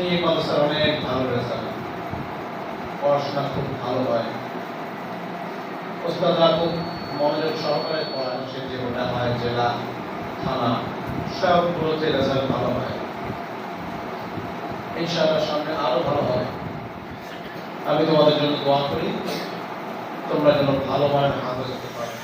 এই মাদ্রাসার অনেক ভালো রেজাল্ট পড়াশোনা খুব ভালো হয়। ওস্তাদরা খুব মনোযোগ সহকারে পড়ান, সে জীবনটা হয় জেলা, থানা সবগুলোতে রেজাল্ট ভালো হয়। ইনশাআল্লাহ সামনে আরও ভালো হবে আমি তোমাদের জন্য দোয়া করি, তোমরা যেন ভালো মানের হাতে যেতে পারো।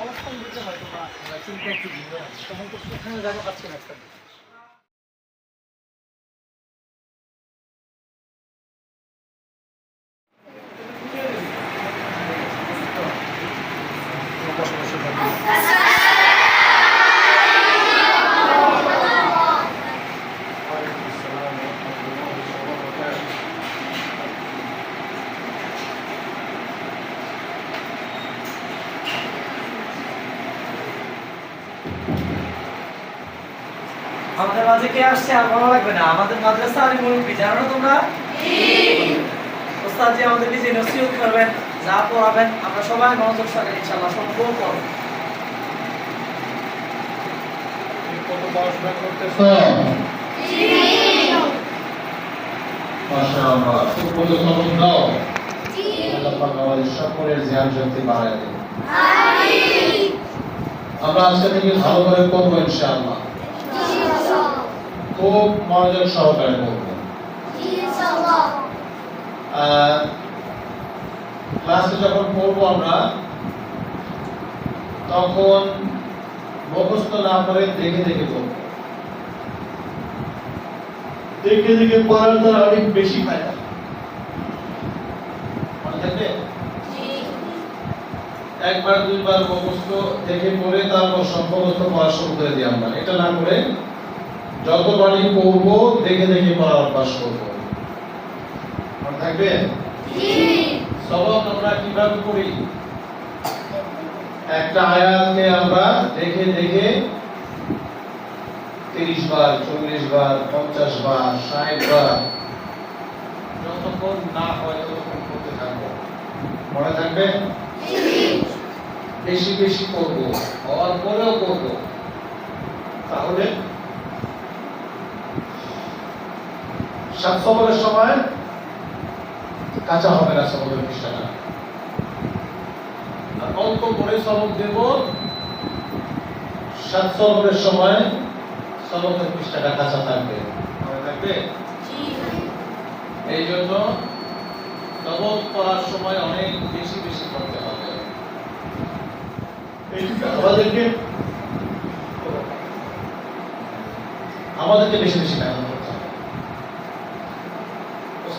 অবস্থান বুঝে হয়তো বা চিন্তা একটু তখন তো সেখানে জায়গা পাচ্ছি না একটা আমাদের মাঝে কে আসছে? আর ভালো লাগবে না আমাদের মাদ্রাসা আর মুরব্বী জানো তোমরা? ওস্তাদ জি আমাদেরকে যে নসিহত করবেন যা পড়াবেন আমরা সবাই মনোযোগ সহকারে ইনশাআল্লাহ সম্পূর্ণ করব কত পড়াশোনা করতেছো? মাশাআল্লাহ খুব ভালো খবর দাও? আল্লাহ পাক আমাদের সকলের জ্ঞান শক্তি বাড়ায় দেন। আমরা আজকে থেকে ভালো করে করব ইনশাআল্লাহ। খুব মনোযোগ সহকারে করব আহ, ক্লাসে যখন পড়ব আমরা তখন মুখস্থ না করে দেখে দেখে পড়ব। দেখে দেখে পড়ার দ্বারা অনেক বেশি ফায়দা। মনে থাকবে? একবার দুইবার মুখস্থ দেখে পড়ে তারপর সম্ভবত পড়া শুরু করে দিই আমরা। এটা না করে যতবারই পড়ব দেখে দেখে পড়ার অভ্যাস করব। মনে থাকবে? সবক আমরা কীভাবে পড়ি একটা আয়াতকে আমরা দেখে দেখে তিরিশ বার, চল্লিশ বার, পঞ্চাশ বার, ষাট বার, যতক্ষণ না হয় ততক্ষণ করতে থাকব। মনে থাকবে? বেশি বেশি করব, হওয়ার পরেও করব। তাহলে, সাত সবরের সময় কাঁচা হবে না সবরের পৃষ্ঠাটা। আর অল্প করে সবক দেব সাত সবরের সময় সবকের পৃষ্ঠাটা কাঁচা থাকবে। থাকবে? এই জন্য সবক করার সময় অনেক বেশি বেশি করতে হবে। আমাদেরকে আমাদেরকে বেশি বেশি মেহনত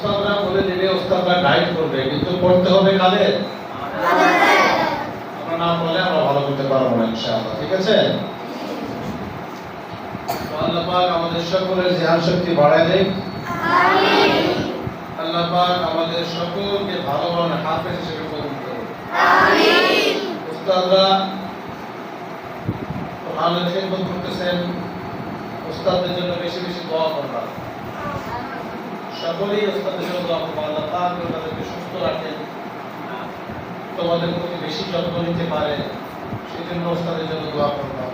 ওস্তাদরা বলে দেবে ওস্তাদরা গাইড করবে কিন্তু পড়তে হবে কাদের? আমরা না পড়লে আমরা ভালো করতে পারব না ইনশাআল্লাহ ঠিক আছে? আল্লাহ পাক আমাদের সকলের ধ্যান শক্তি বাড়ায় দেয় আল্লাহ পাক আমাদের সকলকে ভালো ভালো হাফেজ হিসেবে কবুল করুন। আমিন। উস্তাদরা কোরআনের খেদমত করতেছেন উস্তাদদের জন্য বেশি বেশি দোয়া করবা সকলেই দোয়া করবা আল্লাহ যেন তাদেরকে সুস্থ রাখেন। তোমাদের প্রতি বেশি যত্ন নিতে পারে সেই জন্য উস্তাদের জন্য দোয়া করবা।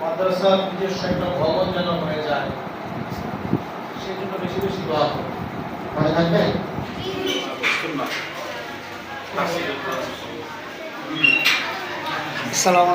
মাদ্রাসার নিজস্ব একটা ভবন যেন হয়ে যায় সেই জন্য বেশি বেশি দোয়া করবা। মনে থাকবে? আসসালামু